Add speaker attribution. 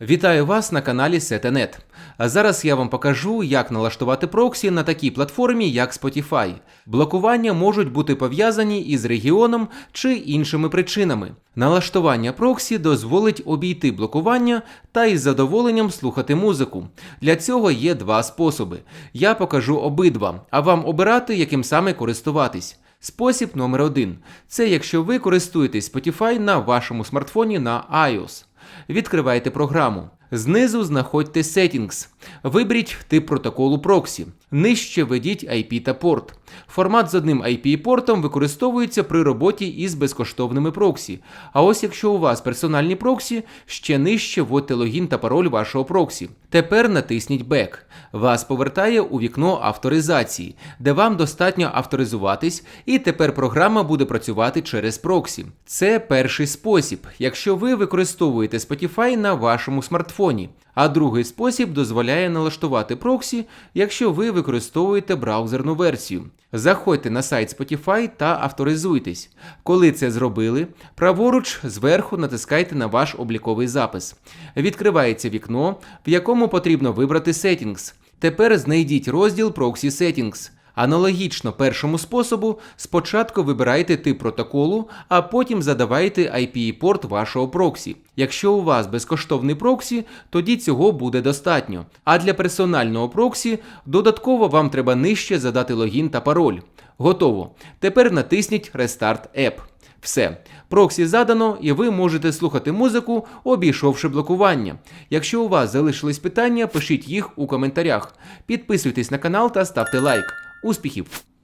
Speaker 1: Вітаю вас на каналі Setenet. А зараз я вам покажу, як налаштувати проксі на такій платформі, як Spotify. Блокування можуть бути пов'язані із регіоном чи іншими причинами. Налаштування проксі дозволить обійти блокування та із задоволенням слухати музику. Для цього є два способи. Я покажу обидва, а вам обирати, яким саме користуватись. Спосіб номер один це якщо ви користуєтесь Spotify на вашому смартфоні на iOS. Відкривайте програму. Знизу знаходьте Settings. Виберіть тип протоколу проксі. Нижче введіть IP та порт. Формат з одним IP-портом використовується при роботі із безкоштовними проксі. А ось якщо у вас персональні проксі, ще нижче вводьте логін та пароль вашого проксі. Тепер натисніть Back. Вас повертає у вікно авторизації, де вам достатньо авторизуватись, і тепер програма буде працювати через проксі. Це перший спосіб, якщо ви використовуєте Spotify на вашому смартфоні. А другий спосіб дозволяє налаштувати проксі, якщо ви використовуєте браузерну версію. Заходьте на сайт Spotify та авторизуйтесь. Коли це зробили, праворуч зверху натискайте на ваш обліковий запис. Відкривається вікно, в якому потрібно вибрати Settings. Тепер знайдіть розділ Proxy Settings. Аналогічно першому способу, спочатку вибирайте тип протоколу, а потім задавайте IP-порт вашого проксі. Якщо у вас безкоштовний проксі, тоді цього буде достатньо. А для персонального проксі додатково вам треба нижче задати логін та пароль. Готово. Тепер натисніть Restart App. Все, проксі задано, і ви можете слухати музику, обійшовши блокування. Якщо у вас залишились питання, пишіть їх у коментарях. Підписуйтесь на канал та ставте лайк. Успіхів!